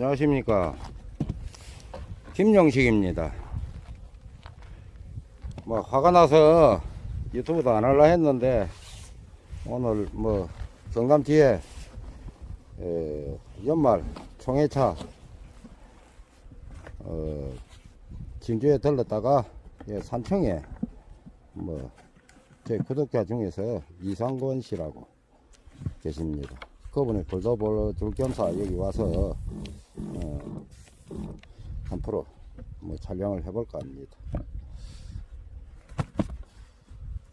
안녕하십니까 김영식입니다 뭐 화가 나서 유튜브도 안 할라 했는데 오늘 뭐 경남 뒤에 에, 연말 총회차 어, 진주에 들렀다가 예, 산청에 뭐 제 구독자 중에서 이상권 씨라고 계십니다. 그분이 볼도 볼줄 겸사 여기 와서 어, 한 프로 뭐 촬영을 해볼까 합니다.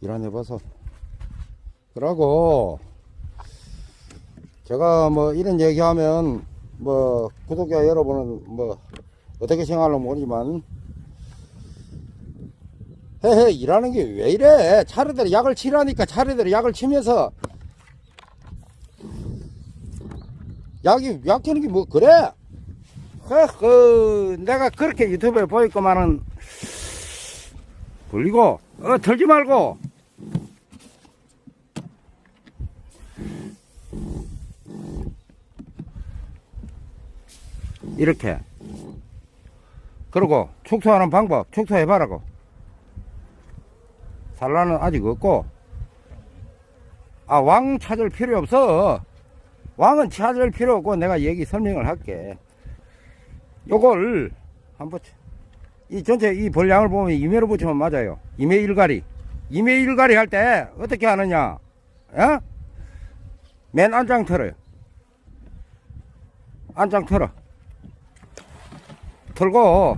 일안 해봐서 그러고 제가 뭐 이런 얘기하면 뭐 구독자 여러분은 뭐 어떻게 생각할지 모르지만 헤헤 일하는 게 왜 이래 차례대로 약을 치라니까 차례대로 약을 치면서 약이 약 치는 게 뭐 그래? 허허 내가 그렇게 유튜브에 보니까만은. 불리고 어 털지 말고. 이렇게. 그리고 축소하는 방법 축소해봐라고. 산란은 아직 없고. 아 왕 찾을 필요 없어 왕은 찾을 필요 없고 내가 얘기 설명을 할게. 요걸 한번 이 전체 이 벌량을 보면 이매로 붙이면 맞아요. 이매 일가리. 이매 일가리 할때 어떻게 하느냐? 어? 맨 안장 털어요. 안장 털어. 털고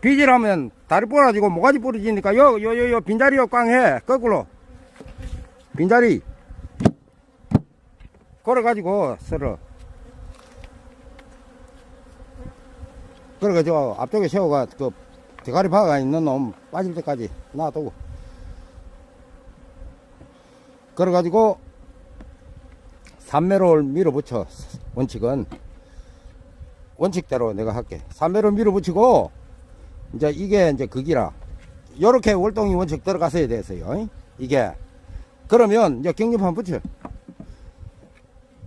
비질하면 다리 부러지고 모가지 부러지니까 요 요 요 요 빈자리 요 꽝해. 거꾸로. 빈자리 걸어가지고 쓸어 그래가지고 앞쪽에 세워가 그 대가리 박아 있는 놈 빠질 때까지 놔두고. 그래가지고 삼매를 밀어붙여 원칙은. 원칙대로 내가 할게. 삼매를 밀어붙이고 이제 이게 이제 극이라. 요렇게 월동이 원칙 들어갔어야 됐어요. 이게. 그러면 이제 경립판 붙여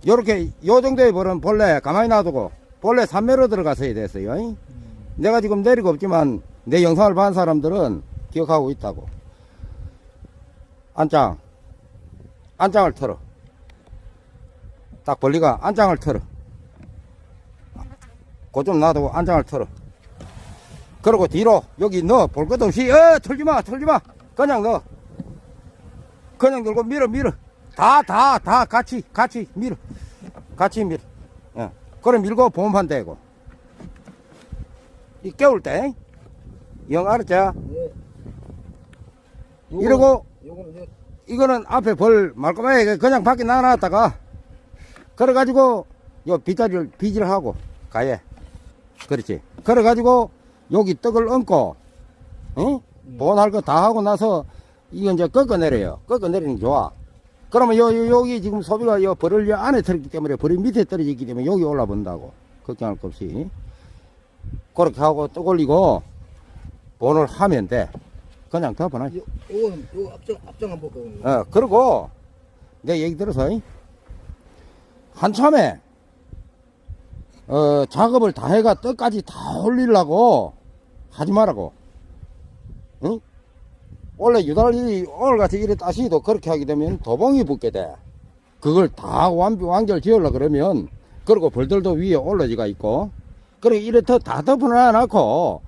요렇게 요 정도의 벌은 본래 가만히 놔두고 본래 3매로 들어갔어야 됐어요. 내가 지금 내리고 없지만 내 영상을 본 사람들은 기억하고 있다고. 안장. 안장을 털어. 딱 벌리가 안장을 털어. 그좀 놔두고 안장을 털어. 그리고 뒤로 여기 넣어. 볼 것도 없이 어 털지 마 털지 마. 그냥 넣어. 그냥 들고 밀어 밀어 다 다 다 같이 같이 밀어. 같이 밀어 예. 그래 밀고 보험판 대고. 이 깨울 때 영 알았죠? 네. 이러고 이제 이거는 앞에 벌 말끔하게 그냥 밖에 놔놨다가 그래가지고 요 빗자리를 비질하고 가해 그렇지. 그래가지고 여기 떡을 얹고 응? 보온할 거 다 하고 나서 이거 이제 꺾어내려요. 꺾어내리는 게 좋아 그러면 요, 요 여기 지금 소비가 요 벌을 요 안에 들었기 때문에 벌이 밑에 떨어지기 때문에 여기 올라본다고 걱정할 거 없이 그렇게 하고 떡 올리고 보온을 하면 돼 그냥 덮어놔 요, 요거는 요 앞장 앞장 한번 볼까요? 어, 그리고 내 얘기 들어서 이? 한참에 어, 작업을 다 해가 떡까지 다 올리려고 하지 말라고. 응? 원래 유달리 오늘같이 이래 따시도 그렇게 하게 되면 도봉이 붙게 돼. 그걸 다 완, 완결 지으려 그러면 그리고 벌들도 위에 올라지가 있고 그리고 이래 더다 덮어놔 놓고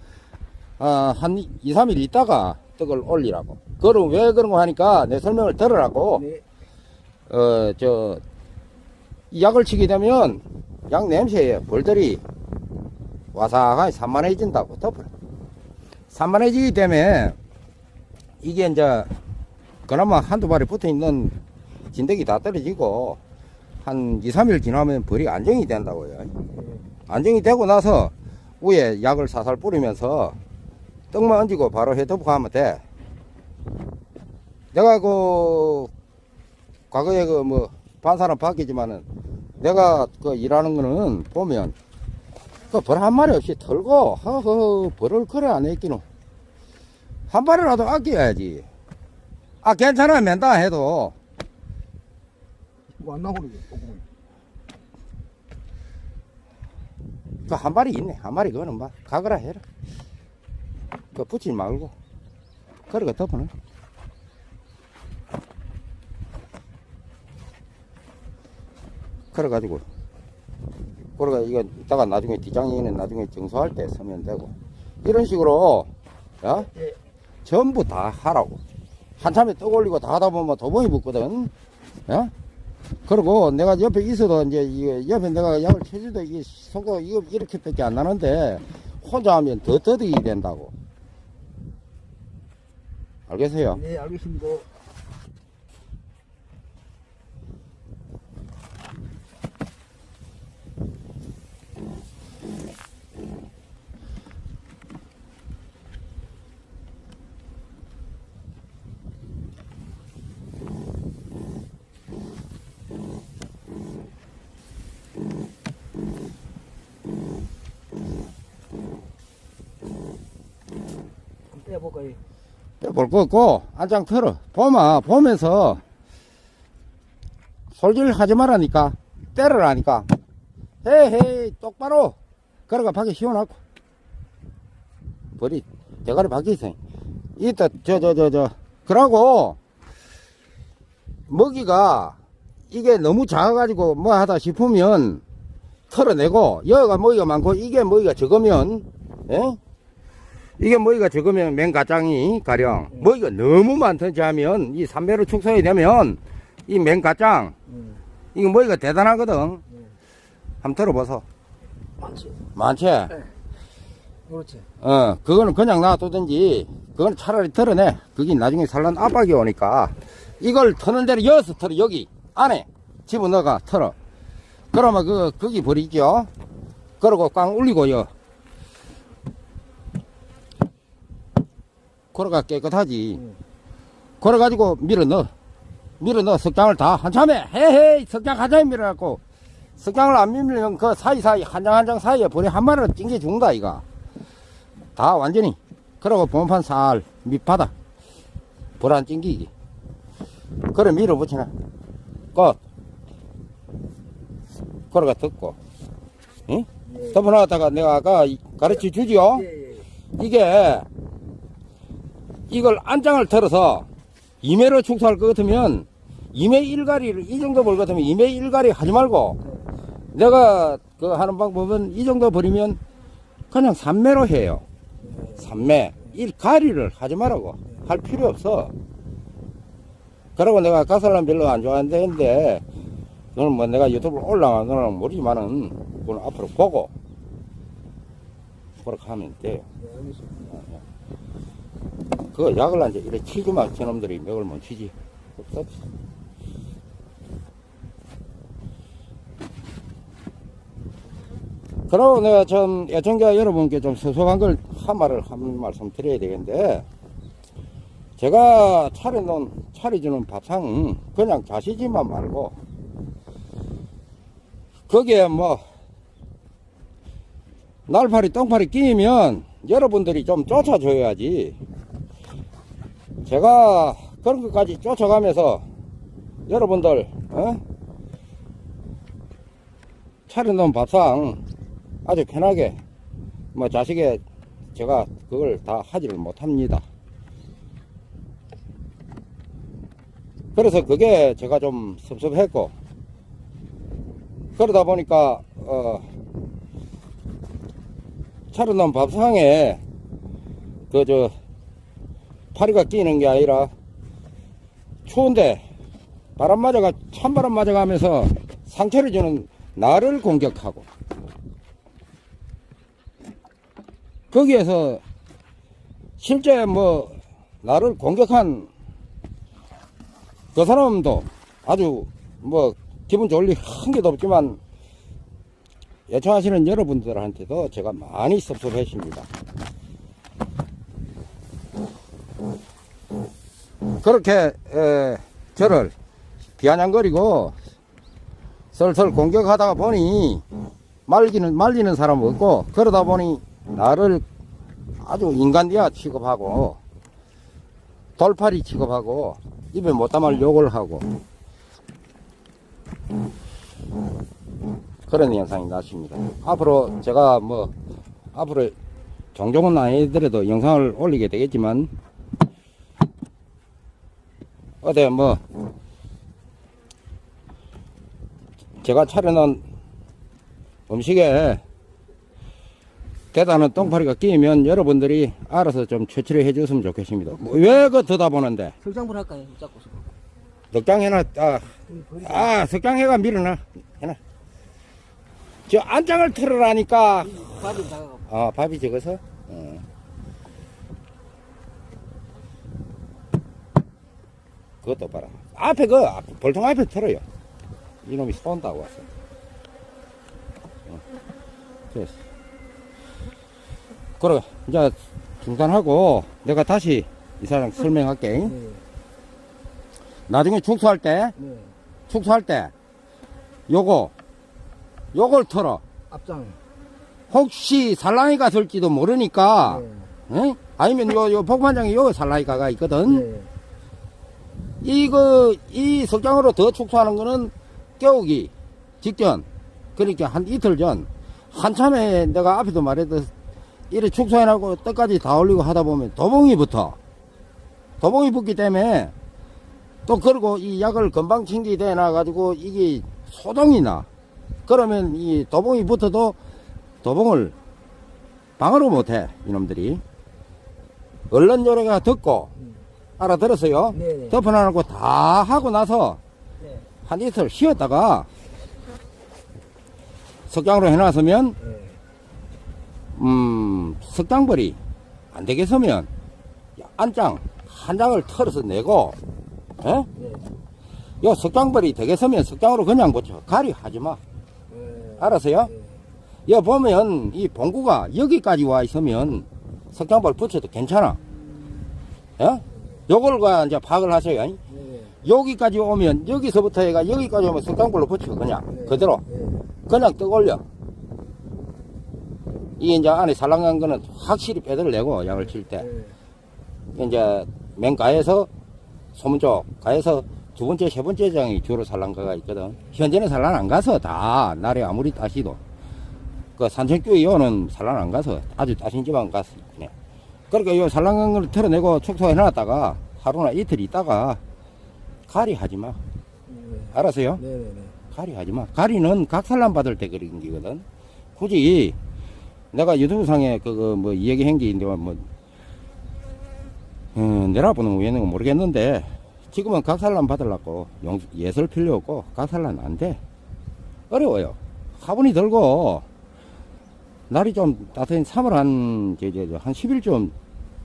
어, 한 2, 3일 있다가 떡을 올리라고. 그럼 왜 그런 거 하니까 내 설명을 들으라고. 네. 어, 저, 이 약을 치게 되면 약 냄새에 벌들이 와사하게 산만해진다고 덮어. 산만해지기 때문에 이게 이제 그나마 한두 발이 붙어 있는 진드기 다 떨어지고 한 2, 3일 지나면 벌이 안정이 된다고요. 안정이 되고 나서 위에 약을 사살 뿌리면서 떡만 얹고 바로 해덮고 하면 돼. 내가 그 과거에 그 뭐 반사람 바뀌지만은 내가 그 일하는 거는 보면 그 벌 한 마리 없이 털고 허허 벌을 그래 안 했기노 한 마리라도 아껴야지 아 괜찮아 맨다 해도 이거 안 나오는 게 조금 그한 마리 있네. 한 마리 그거는 막 가거라 해라. 그 붙이지 말고. 그러가 덮어놔. 그래가지고. 그러가 이거 이따가 나중에 디장에는 나중에 정수할 때 쓰면 되고. 이런 식으로, 야? 예. 전부 다 하라고. 한참에 떡 올리고 다 하다 보면 도봉이 붙거든. 야? 그리고 내가 옆에 있어도 이제 옆에 내가 약을 쳐줘도 이게 속도 이거 이렇게밖에 안 나는데 혼자 하면 더 더득이 된다고. 알겠어요? 네, 알겠습니다. 한번 빼볼까요? 볼거 없고 안장 털어. 보마 보면서 솔질 하지 말라니까 때려라니까. 헤헤 똑바로. 그러가 밖에 씌워놨고. 버리 대가리 밖에 있어. 이따 저저 저 저 그러고 먹이가 이게 너무 작아가지고 뭐 하다 싶으면 털어내고 여기가 먹이가 많고 이게 먹이가 적으면 예? 이게 먹이가 적으면 맹가짱이 가령 먹이가 너무 많든지 하면 이 삼매로 축소이 되면 이 맹가짱 음, 이거 먹이가 대단하거든. 한번 들어보소. 많지. 많지? 그렇지. 어 그거는 그냥 놔두든지 그건 차라리 털어내. 그게 나중에 산란 압박이 오니까. 이걸 터는 대로 여기서 털어 여기 안에 집어넣어가 털어. 그러면 그 거기 버리죠. 그러고 꽝 울리고요 그러가 깨끗하지. 음. 그래가지고 밀어 넣어. 밀어 넣어. 석장을 다 한참에. 헤헤 석장 한 장에 밀어갖고. 석장을 안 밀면 그 사이사이 한 장 한 장 사이에 버리 한 마리는 찡겨 죽는다 이가. 다 완전히. 그러고 본판 살 밑바닥. 불 안 찡기기 그래 밀어붙이나 끝 그러가 듣고. 응? 예. 덮어놨다가 내가 아까 가르쳐 주지요? 예, 예. 이게 이걸 안장을 털어서 2매로 축소할 것 같으면 2매 1가리를 이 정도 벌것 같으면 2매 1가리 하지 말고 내가 그 하는 방법은 이 정도 버리면 그냥 3매로 해요. 3매 1가리를 하지 말라고 할 필요 없어. 그러고 내가 가설람 별로 안 좋아하는데 했는데 그건 뭐 내가 유튜브로 올라가는 건 모르지만은 그건 앞으로 보고 그렇게 하면 돼요. 그 약을 안 줘. 이래 치주만 저놈들이 맥을 못 치지. 그러고 내가 좀 애청자 여러분께 좀 소소한 걸 한 말을 한 말씀 드려야 되겠는데 제가 차려놓은 차려주는 밥상 그냥 자시지만 말고 거기에 뭐 날파리 똥파리 끼면 여러분들이 좀 쫓아줘야지 제가 그런 것까지 쫓아가면서 여러분들 어? 차려놓은 밥상 아주 편하게 뭐 자식의 제가 그걸 다 하지를 못합니다. 그래서 그게 제가 좀 섭섭했고 그러다 보니까 어 차려놓은 밥상에 그 저 파리가 끼는 게 아니라 추운데 바람 맞아가 찬바람 맞아가면서 상처를 주는 나를 공격하고 거기에서 실제 뭐 나를 공격한 그 사람도 아주 뭐 기분 좋을 일한 개도 없지만 예청하시는 여러분들한테도 제가 많이 섭섭해집니다. 그렇게 에, 저를 비아냥거리고 슬슬 공격하다가 보니 말리는 말리는 사람 없고 그러다 보니 나를 아주 인간디아 취급하고 돌팔이 취급하고 입에 못 담을 욕을 하고 그런 현상이 났습니다. 앞으로 제가 뭐 앞으로 종종은 아니더라도 영상을 올리게 되겠지만 어디 뭐 제가 차려놓은 음식에 대단한 똥파리가 끼면 여러분들이 알아서 좀 처치를 해줬으면 좋겠습니다. 뭐 왜그 듣다 보는데 설장불 할까요? 잡고. 넉장 해놔 아, 아 석장 해가 밀어놔 해놔 저 안장을 틀으라니까 밥이 작아가. 아 밥이 적어서 어. 그것도 봐라 앞에 그 앞- 볼통 앞에 틀어요 이놈이 쏜다고 왔어 어. 됐어 그래 이제 중단하고 내가 다시 이 사람 설명할게 네. 나중에 축소할 때 네. 축소할 때 요거 요걸 털어 앞장. 혹시 살라이가 들지도 모르니까 네. 응? 아니면 요, 요 복판장에 요 살라이가가 있거든 네. 이거 이 석장으로 더 축소하는 거는 깨우기 직전 그러니까 한 이틀 전. 한참에 내가 앞에도 말했듯 이래 축소해놓고 떡까지 다 올리고 하다 보면 도봉이 붙어. 도봉이 붙기 때문에 또 그리고 이 약을 금방 챙기대 놔가지고 이게 소동이 나. 그러면 이 도봉이 붙어도 도봉을 방어를 못해 이놈들이. 얼른 요래가 듣고 알아들었어요 네. 네. 덮어놔놓고 다 하고 나서 네. 한 이틀 쉬었다가 석장으로 해놨으면 네. 음 석장벌이 안 되겠으면 안장 한 장을 털어서 내고 예? 네. 요 석장벌이 되겠으면 석장으로 그냥 붙여 가리 하지마 네. 알았어요? 네. 여 보면 이 봉구가 여기까지 와 있으면 석장벌 붙여도 괜찮아 예? 요걸 가 이제 파악을 하세요 네. 여기까지 오면 여기서부터 해가 여기까지 오면 석장불로 붙여 그냥 네. 그대로 네. 그냥 떡 올려 이게 이제 안에 살랑한 거는 확실히 빼들내고 약을 칠때 네. 이제 맨 가에서 소문 쪽 가에서 두 번째 세 번째 장이 주로 살랑가가 있거든 현재는 살랑 안 가서 다 날에 아무리 따시도 그 산천교에 오는 살랑 안 가서 아주 따신 집안 갔어 네. 그러니까 요 살랑한 걸 털어내고 축소해 놨다가 하루나 이틀 있다가 가리 하지 마 네. 알았어요? 네. 네. 네. 가리 하지 마. 가리는 각살람 받을 때 그런 기거든. 굳이 내가 유튜브 상에 그거 뭐 이야기 행기인데 뭐 어, 내려보는 우연은 모르겠는데 지금은 각살람 받으려고 용, 예설 필요 없고 각살람 안 돼. 어려워요. 화분이 들고 날이 좀 따뜻한 3월 한, 저, 저, 저, 한 10일쯤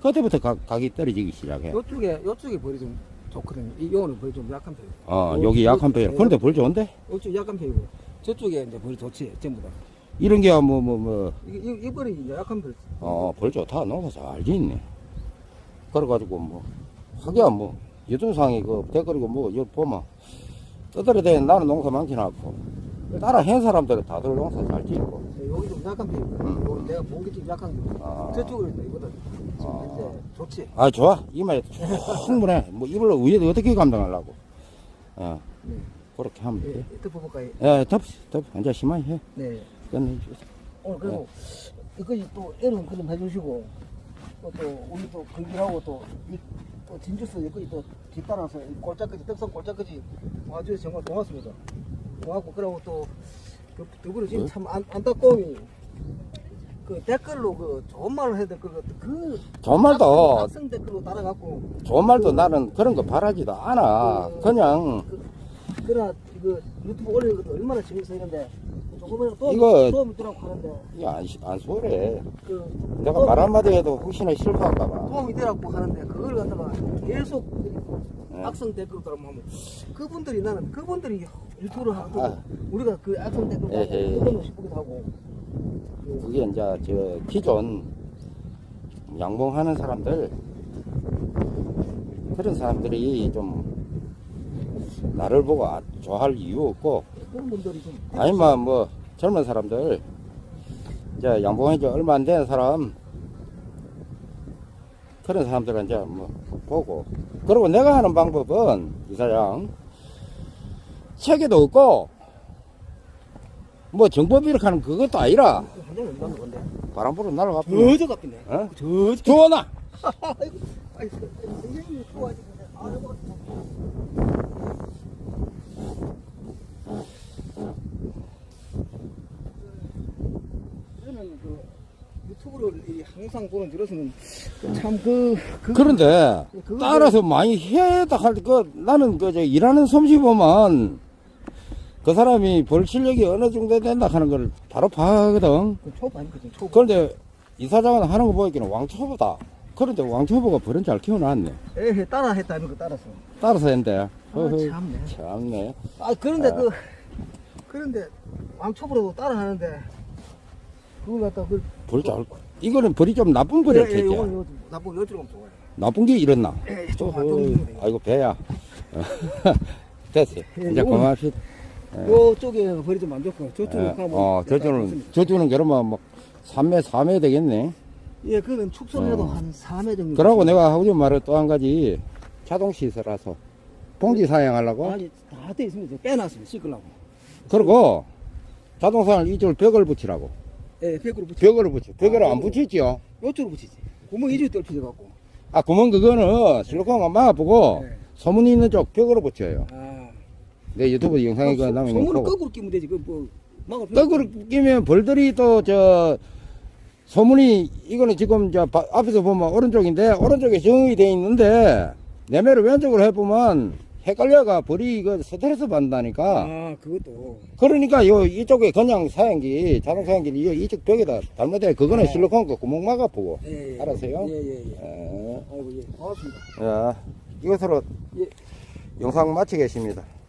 그때부터 각, 각이 떨어지기 시작해. 요쪽에 요쪽에 벌이 좀 좋거든요. 이 요는 벌이 좀 약한 편. 어, 여기 약한 편이라. 그런데 벌 좋은데? 요쪽 약한 편이고 저쪽에 이제 벌이 좋지 전부 다. 이런 게 뭐, 뭐, 뭐, 이, 이 벌이 이제 약한 편. 어, 벌 좋다. 농사 잘 짓네. 그래가지고, 뭐, 하기야, 뭐, 유튜브상에 그 댓글이고, 뭐, 여기 보면, 떠들어대 나는 농사 많긴 하고, 따라 한 사람들은 다들 농사 잘 짓고, 네, 여기 좀 약한 편이고. 음. 여기 내가 보기 좀 약한 거. 아. 저쪽으로 이거다. 지금 아. 이제 좋지. 아, 좋아. 이마에 충분해. 뭐, 이걸로 위에 어떻게 감당하려고. 어, 네. 그렇게 하면 예, 돼. 이따 볼까요? 야, 덮, 덮, 이제 심하게 해. 네. 끝내주세요. 오늘 그리고 이거지 또 애는 그좀 해주시고 또, 또 우리 또 건기하고 또, 이, 또 진주스 여기까지 또 뒤따라서 이 골짜까지 떡선 골짜까지 와주셔서 정말 고맙습니다. 고맙고 그러고 또 두, 두 분은 지금 네? 참 안, 안타까움이 그 댓글로 그 좋은 말을 해야 될그 그 좋은 말도, 학생 댓글로 따라갖고 좋은 말도 나는 그런 거 바라지도 않아. 그냥, 그, 그러나 이거 유튜브 올리는 것도 얼마나 재밌어 이런데 조금이라도 도움, 이거- 도움이 되라고 하는데 이게 안, 시- 안 소래. 그 내가 말 한마디 해도 혹시나 실패할까봐. 도움이 되라고 하는데 그걸 갖다가 계속 네. 악성 댓글로 따라하면 그분들이 나는 그분들이 유튜브를 하고 아. 우리가 그 악성 댓글 에헤이. 그걸로 싶기도 하고 그, 그게 이제 저 기존 양봉하는 사람들 그런 사람들이 좀 나를 보고 아- 좋아할 이유 없고 아니면 뭐 젊은 사람들 이제 양봉한 지 얼마 안 된 사람 그런 사람들은 이제 뭐 보고 그리고 내가 하는 방법은 이사장 책에도 없고 뭐 정법 이렇게 하는 그것도 아니라. 바람 불어 날아가 저저 같겠네. 어? 저 저. 좋아나 아이고, 아이고, 선생님이 좋아하시네. 아이고. 저는 그 유튜브를 이 항상 보는 들어서는 참그 그, 그런데 그거 따라서 많이 해다 할그 나는 그저 일하는 솜씨 보면 그 사람이 벌 실력이 어느 정도 된다 하는 걸 바로 파거든 그 초보 아니거든 초보. 그런데 이사장은 하는 거 보니까 왕초보다 그런데 왕초보가 벌은 잘 키워놨네 에헤 따라 했다는 거 따라서. 따라서 했는데 아, 참네. 참네 아 그런데 아. 그 그런데 왕초보로도 따라 하는데 그걸 갖다 그 벌잘 이거는 벌이 좀 나쁜 벌이야 예, 예, 나쁜 여주로 좋아요. 나쁜 게 이랬나 예, 좀 어허, 게. 아이고 배야 됐어 예, 이제 요거는- 그만합시다 요쪽에 벌이 좀 안 좋고 저쪽에 예, 가면 어, 저쪽은, 저쪽은 그러면 뭐, 3매, 4매 되겠네. 예, 그거는 축소해도 어. 한 3회 정도. 그러고 내가 하고 말을 또 한 가지, 자동 시설라서, 봉지 사용하려고. 아니 다 돼 있습니다. 빼놨습니다. 씻으려고. 그리고, 자동사를 이쪽을 벽을 붙이라고. 예, 벽으로 붙여. 벽을 붙여. 벽을 아, 안 붙이지요. 요쪽으로 붙이지. 구멍 이쪽에 떨어져 갖고. 아, 구멍 그거는 실리콘만 막아보고, 예. 소문이 있는 쪽 벽으로 붙여요. 아. 내 유튜브 영상에 그 남은 소문을 거 보고. 거꾸로 끼면 되지. 그뭐 막을 필요 떡으로 끼면 벌들이 또 저 소문이 이거는 지금 저 바- 앞에서 보면 오른쪽인데 오른쪽에 정이 돼 있는데 내매를 왼쪽으로 해보면 헷갈려가 벌이 이거 스트레스 받는다니까 아, 그것도. 그러니까 요 이쪽에 그냥 사양기 자동 사양기 이 이쪽 벽에다 잘못해 그거는 어. 실리콘 거 구멍 막아보고 예, 예. 알았어요? 예, 예, 예. 에, 아이고, 예. 고맙습니다. 자, 이것으로 예. 영상 마치겠습니다